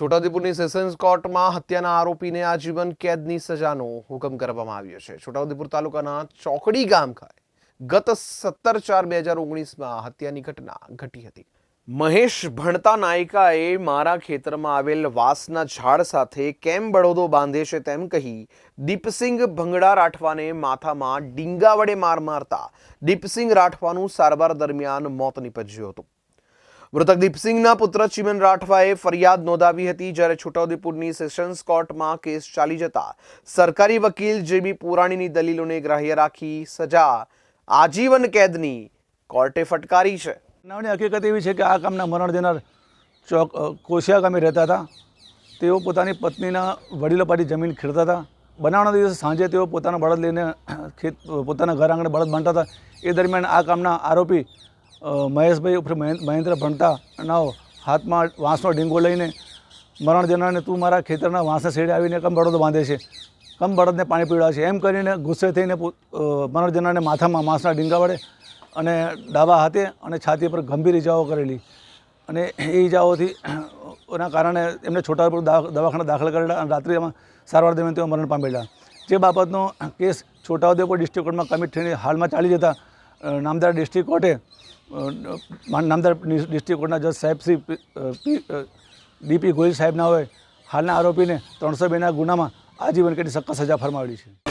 છોટાઉદેપુરની sessions કોર્ટમાં હત્યાના આરોપીને આજીવન કેદની સજાનો હુકમ કરવામાં આવ્યો છે. છોટાઉદેપુર તાલુકાના ચોકડી ગામ ખાતે ગત સત્તર ચાર બે હજાર ઓગણીસમાં હત્યાની ઘટના ઘટી હતી. મહેશ ભણતા નાયિકાએ મારા ખેતરમાં આવેલ વાંસના ઝાડ સાથે કેમ બળોદો બાંધે છે તેમ કહી દીપસિંગ ભંગડા રાઠવાને માથામાં ડીંગા વડે માર મારતા દીપસિંગ રાઠવાનું સારવાર દરમિયાન મોત નીપજ્યું હતું. મૃતક દીપસિંહના પુત્ર ચિમન રાઠવાએ ફરિયાદ નોંધાવી હતી જ્યારે છોટાઉદેપુરની સેશન્સ કોર્ટમાં કેસ ચાલી જતા સરકારી વકીલ જેબી પુરાણીની દલીલોને ગ્રાહ્ય રાખી સજા. આજીવન કેદની કોર્ટે ફટકારી છે. બનાવની હકીકત એવી છે કે આ કામના મરણ દેનાર ચોક કોશિયા ગામે રહેતા હતા. તેઓ પોતાની પત્નીના વડીલો પાટી જમીન ખેડતા હતા. બનાવના દિવસે સાંજે તેઓ પોતાના બળદ લઈને ખેત પોતાના ઘર આંગણે બળદ બાંધતા હતા. એ દરમિયાન આ કામના આરોપી મહેશભાઈ ઉપર મહેન્દ્ર ભણતા નાઓ હાથમાં વાંસનો ડીંગો લઈને મરણ જનારને તું મારા ખેતરના વાંસના શેડે આવીને કમ બળદ બાંધે છે. કમ બળદને પાણી પીવડાવે છે. એમ કરીને ગુસ્સે થઈને મરણ જનારને માથામાં વાંસના ડીંગા વડે અને ડાબા હાથે અને છાતી પર ગંભીર ઇજાઓ કરેલી. અને એ ઇજાઓથી એના કારણે એમને છોટાઉદેપુર દવા- દવાખાના દાખલ કરેલા અને રાત્રે એમાં સારવાર દરમિયાન તેઓ મરણ પામેલા. જે બાબતનો કેસ છોટાઉદેપુર ડિસ્ટ્રિક્ટ કોર્ટમાં કમિટ થઈને હાલમાં ચાલી જતા નામદાર ડિસ્ટ્રિક્ટ કોર્ટે નામદાર ડિસ્ટ્રિક્ટ કોર્ટના જજ સાહેબ શ્રી ડીપી ગોહિલ સાહેબના હોય, હાલના આરોપીને ત્રણસો બેના ગુનામાં આજીવન કેટલી સખત સજા ફરમાવેલી છે.